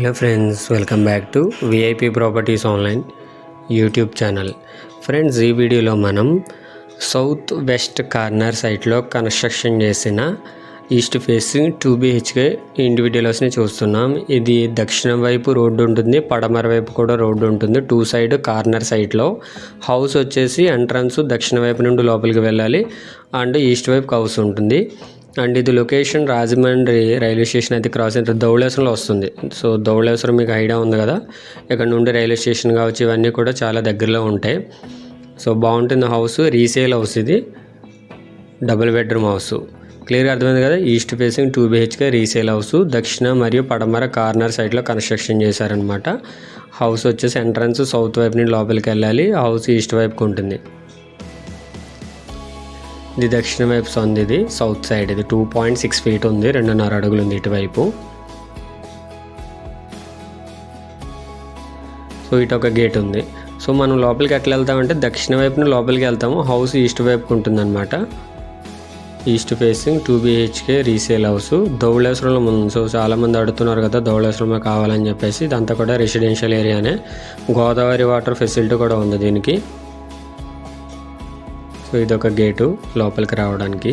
Hello friends welcome back to VIP properties online YouTube channel. Friends ఈ వీడియోలో మనం south west corner సైట్లో construction చేసిన ఈస్ట్ ఫేసింగ్ టూ బిహెచ్కే ఇండివిజువల్స్ని చూస్తున్నాం. ఇది దక్షిణం వైపు రోడ్డు ఉంటుంది పడమర వైపు కూడా రోడ్డు ఉంటుంది. టూ సైడ్ కార్నర్ సైట్లో హౌస్ వచ్చేసి ఎంట్రన్స్ దక్షిణ వైపు నుండి లోపలికి వెళ్ళాలి. అండ్ ఈస్ట్ వైపు హౌస్ ఉంటుంది. అండ్ ఇది లొకేషన్ రాజమండ్రి రైల్వే స్టేషన్ అయితే క్రాస్ అయితే ధౌళేశ్వరంలో వస్తుంది. సో ధౌళేశ్వరం మీకు ఐడియా ఉంది కదా? ఇక్కడ నుండి రైల్వే స్టేషన్ కావచ్చు ఇవన్నీ కూడా చాలా దగ్గరలో ఉంటాయి. సో బాగుంటుంది హౌస్ రీసేల్ హౌస్ ఇది. Double bedroom house. క్లియర్గా అర్థమైంది కదా? East facing two BHK resale house. దక్షిణ మరియు పడమర కార్నర్ సైడ్లో కన్స్ట్రక్షన్ చేశారనమాట హౌస్ వచ్చేసి ఎంట్రన్స్ సౌత్ వైపు నుండి లోపలికి వెళ్ళాలి. హౌస్ ఈస్ట్ వైపుకి ఉంటుంది. ఇది దక్షిణ వైపు సొంది ఇది. సౌత్ సైడ్ ఇది. టూ పాయింట్ సిక్స్ ఫీట్ ఉంది. రెండున్నర అడుగులు ఉంది ఇటువైపు. సో ఇటు ఒక గేట్ ఉంది. సో మనం లోపలికి ఎట్లా వెళ్తామంటే దక్షిణ వైపున లోపలికి వెళ్తాము. హౌస్ ఈస్ట్ వైపుకి ఉంటుందన్నమాట. East facing two BHK resale house ధౌళేశ్వరంలో ఉంది సో చాలామంది అడుగుతున్నారు కదా ధౌళేశ్వరంలో కావాలని చెప్పేసి. ఇదంతా కూడా రెసిడెన్షియల్ ఏరియానే గోదావరి వాటర్ ఫెసిలిటీ కూడా ఉంది దీనికి. సో ఇది ఒక గేటు లోపలికి రావడానికి.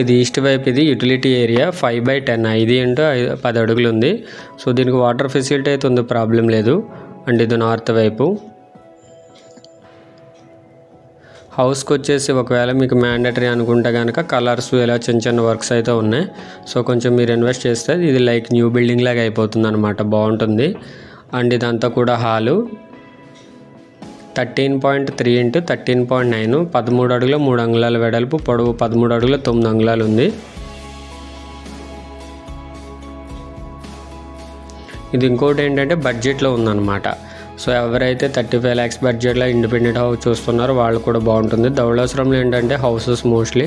ఇది ఈస్ట్ వైపు ఇది utility area five by ten. ఐదు అంటూ ఐదు పది అడుగులు ఉంది. సో దీనికి వాటర్ ఫెసిలిటీ అయితే ఉంది ప్రాబ్లం లేదు. అండ్ ఇది నార్త్ వైపు. హౌస్కి వచ్చేసి ఒకవేళ మీకు మ్యాండటరీ అనుకుంటే కనుక కలర్స్ ఇలా చిన్న చిన్న వర్క్స్ అయితే ఉన్నాయి. సో కొంచెం మీరు ఇన్వెస్ట్ చేస్తే ఇది లైక్ న్యూ బిల్డింగ్ లాగా అయిపోతుంది అనమాట బాగుంటుంది. అండ్ ఇదంతా కూడా hall. Thirteen point three into thirteen point nine పదమూడు అడుగుల మూడు అంగుళాల వెడల్పు పొడవు పదమూడు అడుగుల తొమ్మిది అంగుళాలు ఉంది. ఇది ఇంకోటి ఏంటంటే బడ్జెట్లో ఉందన్నమాట. సో ఎవరైతే థర్టీ ఫైవ్ ల్యాక్స్ బడ్జెట్లో ఇండిపెండెంట్ హౌస్ చూస్తున్నారో వాళ్ళు కూడా బాగుంటుంది. ధవళేశ్వరంలో ఏంటంటే హౌసెస్ మోస్ట్లీ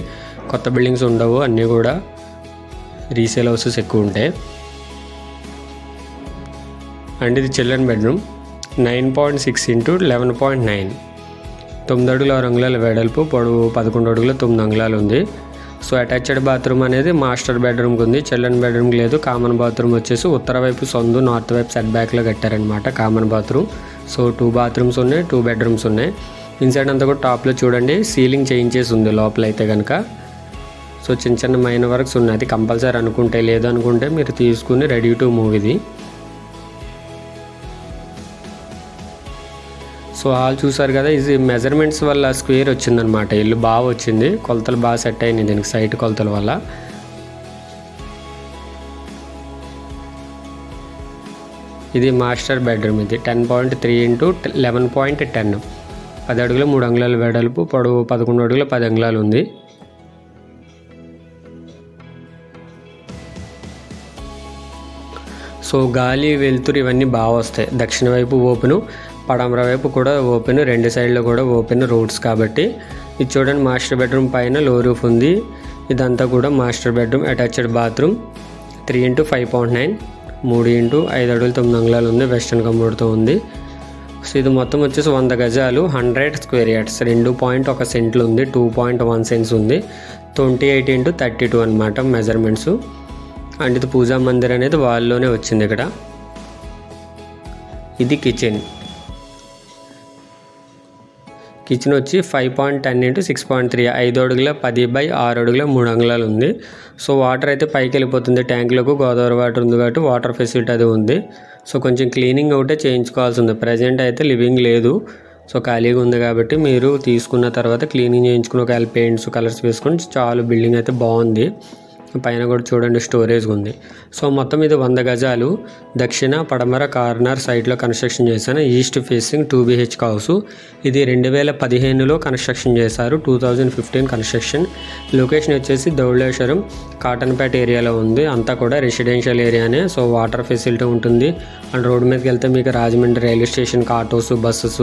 కొత్త బిల్డింగ్స్ ఉండవు అన్నీ కూడా రీసేల్ హౌసెస్ ఎక్కువ ఉంటాయి. అండ్ ఇది children bedroom nine point six into eleven point nine. తొమ్మిది అడుగుల ఆరు అంగుళాల వెడల్పు పొడవు పదకొండు అడుగుల తొమ్మిది అంగుళాలు ఉంది. సో అటాచ్డ్ బాత్రూమ్ అనేది మాస్టర్ బెడ్రూమ్కి ఉంది చిల్డ్రన్ బెడ్రూమ్కి లేదు. కామన్ బాత్రూమ్ వచ్చేసి ఉత్తర వైపు సొందు నార్త్ వైపు సెట్ బ్యాక్లో కట్టారనమాట common bathroom. So two bathrooms ఉన్నాయి టూ బెడ్రూమ్స్ ఉన్నాయి. ఇన్సైడ్ అంతా కూడా టాప్లో చూడండి సీలింగ్ చేయించేసి ఉంది లోపల అయితే కనుక సో చిన్న చిన్న మైన వర్క్స్ ఉన్నాయి. అది కంపల్సరీ అనుకుంటే లేదు అనుకుంటే మీరు తీసుకుని రెడీ టు మూవ్ ఇది. సో హాల్ చూసారు కదా ఇది మెజర్మెంట్స్ వల్ల స్క్వేర్ వచ్చిందనమాట ఇల్లు బాగా వచ్చింది. కొలతలు బాగా సెట్ అయినాయి దీనికి సైట్ కొలతల వల్ల. ఇది మాస్టర్ బెడ్రూమ్ ఇది. Ten point three into eleven point ten పది అడుగులు మూడు అంగుళాల వెడల్పు పొడవు పదకొండు అడుగుల పది అంగుళాలు ఉంది. సో గాలి వెలుతురు ఇవన్నీ బాగా వస్తాయి. దక్షిణ వైపు ఓపెను. పడమర వైపు కూడా ఓపెన్ రెండు సైడ్లో కూడా ఓపెన్ రూట్స్ కాబట్టి. ఇది చూడండి మాస్టర్ బెడ్రూమ్ పైన లో రూఫ్ ఉంది. ఇదంతా కూడా master bedroom attached bathroom. Three into five point nine మూడు ఇంటూ ఐదు అడుగులు తొమ్మిది అంగుళాలు ఉంది వెస్ట్రన్ కమోడ్తో ఉంది. సో ఇది మొత్తం వచ్చేసి వంద గజాలు హండ్రెడ్ స్క్వేర్ యార్డ్స్. రెండు పాయింట్ ఒక సెంట్లు ఉంది టూ పాయింట్ వన్ సెంట్స్ ఉంది. Twenty eight into thirty two అనమాట మెజర్మెంట్స్ అండ్ ఇది పూజా మందిర్ అనేది వాళ్ళలోనే వచ్చింది ఇక్కడ. ఇది కిచెన్ కిచెన్ వచ్చి five point ten into six point three ఐదు అడుగుల పది బై ఆరు అడుగుల మూడు అంగుళాలు ఉంది. సో వాటర్ అయితే పైకి వెళ్ళిపోతుంది. ట్యాంకులకు గోదావరి వాటర్ ఉంది కాబట్టి వాటర్ ఫెసిలిటీ అది ఉంది. సో కొంచెం క్లీనింగ్ ఒకటే చేయించుకోవాల్సి ఉంది. ప్రజెంట్ అయితే లివింగ్ లేదు. సో ఖాళీగా ఉంది కాబట్టి మీరు తీసుకున్న తర్వాత క్లీనింగ్ చేయించుకుని ఒకవేళ పెయింట్స్ కలర్స్ వేసుకొని చాలు బిల్డింగ్ అయితే బాగుంది. పైన కూడా చూడండి స్టోరేజ్ ఉంది. సో మొత్తం ఇది వంద గజాలు. దక్షిణ పడమర కార్నర్ సైట్లో కన్స్ట్రక్షన్ చేశాను. East facing two BH house ఇది రెండు వేల పదిహేనులో కన్స్ట్రక్షన్ చేశారు. Two thousand fifteen construction location వచ్చేసి ధౌళేశ్వరం కాటన్పేట ఏరియాలో ఉంది. అంతా కూడా రెసిడెన్షియల్ ఏరియానే సో వాటర్ ఫెసిలిటీ ఉంటుంది. అండ్ రోడ్ మీదకి వెళ్తే మీకు రాజమండ్రి రైల్వే స్టేషన్కి ఆటోస్ బస్సెస్.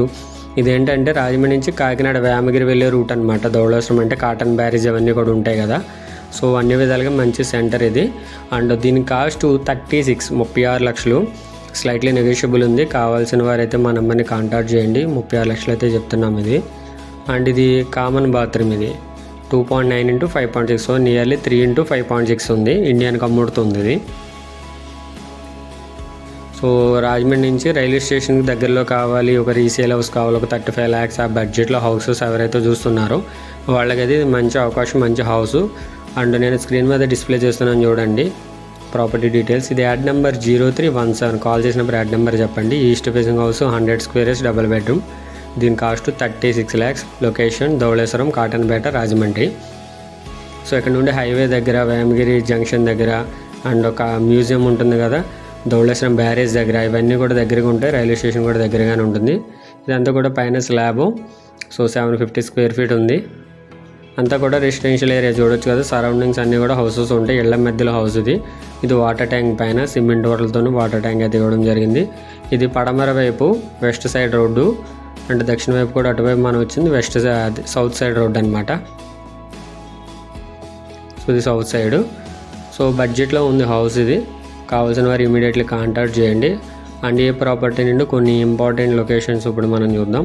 ఇదేంటంటే రాజమండ్రి నుంచి కాకినాడ వేమగిరి వెళ్ళే రూట్ అనమాట ధౌళేశ్వరం అంటే కాటన్ బ్యారేజ్ అవన్నీ కూడా ఉంటాయి కదా. సో అన్ని విధాలుగా మంచి సెంటర్ ఇది. అండ్ దీని కాస్ట్ థర్టీ సిక్స్ ముప్పై ఆరు లక్షలు. స్లైట్లీ నెగోషియబుల్ ఉంది. కావాల్సిన వారైతే మా నెంబర్ని కాంటాక్ట్ చేయండి. ముప్పై ఆరు లక్షలు అయితే చెప్తున్నాం ఇది. అండ్ ఇది కామన్ బాత్రూమ్ ఇది. Two point nine into five point six so nearly three into five point six ఉంది. ఇండియన్కి అమ్ముడుతుంది ఇది. సో రాజమండ్రి నుంచి రైల్వే స్టేషన్కి దగ్గరలో కావాలి ఒక రీసేల్ హౌస్ కావాలి ఒక థర్టీ ఫైవ్ ల్యాక్స్ ఆ బడ్జెట్లో హౌసెస్ ఎవరైతే చూస్తున్నారో వాళ్ళకి అది మంచి అవకాశం మంచి హౌస్. అండ్ నేను స్క్రీన్ మీద డిస్ప్లే చేస్తున్నాను చూడండి. Property details. ఇది ad number zero three one seven. Call చేసినప్పుడు యాడ్ నెంబర్ చెప్పండి. East facing house hundred squares double bedroom. దీని cost thirty six lakhs. Location Dhavaleswaram Cottonpeta Rajahmundry. So ఇక్కడ నుండి హైవే దగ్గర వేమగిరి జంక్షన్ దగ్గర అండ్ ఒక మ్యూజియం ఉంటుంది కదా ధవళేశ్వరం బ్యారేజ్ దగ్గర. ఇవన్నీ కూడా దగ్గరగా ఉంటాయి. రైల్వే స్టేషన్ కూడా దగ్గరగానే ఉంటుంది. ఇదంతా కూడా పైన slab. So seven fifty square feet ఉంది. అంతా కూడా రెసిడెన్షియల్ ఏరియా చూడొచ్చు కదా. సరౌండింగ్స్ అన్నీ కూడా హౌసెస్ ఉంటాయి. ఇళ్ళ మధ్యలో హౌస్ ఇది. ఇది వాటర్ ట్యాంక్ పైన సిమెంట్ ఓటలతో వాటర్ ట్యాంక్ అయితే ఇవ్వడం జరిగింది. ఇది పడమర వైపు వెస్ట్ సైడ్ రోడ్డు. అంటే దక్షిణ వైపు కూడా అటువైపు మనం వచ్చింది. West side south side road అనమాట సో ఇది సౌత్ సైడ్. సో బడ్జెట్లో ఉంది హౌస్ ఇది. కావాల్సిన వారు ఇమీడియట్లీ కాంటాక్ట్ చేయండి. అండ్ ఏ ప్రాపర్టీ నుండి కొన్ని ఇంపార్టెంట్ లొకేషన్స్ ఇప్పుడు మనం చూద్దాం.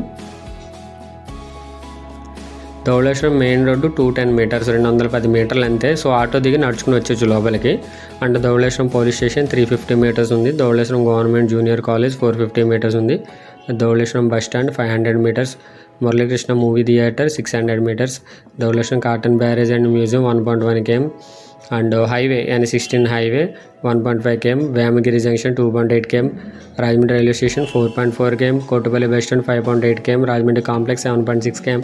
Dhavaleswaram main road two ten meters రెండు వందల పది మీటర్లు అంతే సో ఆటో దిగి నడుచుకుని వచ్చేచ్చు లోపలికి. And Dhavaleswaram police station three fifty meters ఉంది. Dhavaleswaram government junior college four fifty meters ఉంది. Dhavaleswaram bus stand five hundred meters. Muralikrishna movie theatre six hundred meters. Dhavaleswaram Cotton barrage and museum one point one KM. And highway N sixteen highway one point five KM. Vemagiri junction two point eight KM. Rajahmundry railway station four point four KM. Kotapalli bus stand five point eight KM. Rajahmundry complex seven point six KM.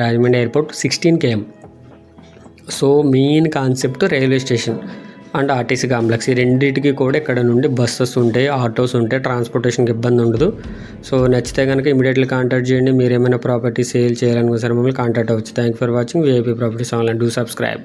Rajahmundry airport sixteen KM so main concept railway station and RTC complex. ఈ రెండింటికి కూడా ఇక్కడ నుండి buses ఉంటాయి autos ఉంటాయి ట్రాన్స్పోర్టేషన్కి ఇబ్బంది ఉండదు. So నచ్చితే కనుక ఇమీడియట్లీ కాంటాక్ట్ చేయండి. మీరు ఏమైనా ప్రాపర్టీ సేల్ చేయాలనుకున్న సరే మమ్మల్ని కాంటాక్ట్ అవ్వచ్చు. Thank for watching VIP properties online do subscribe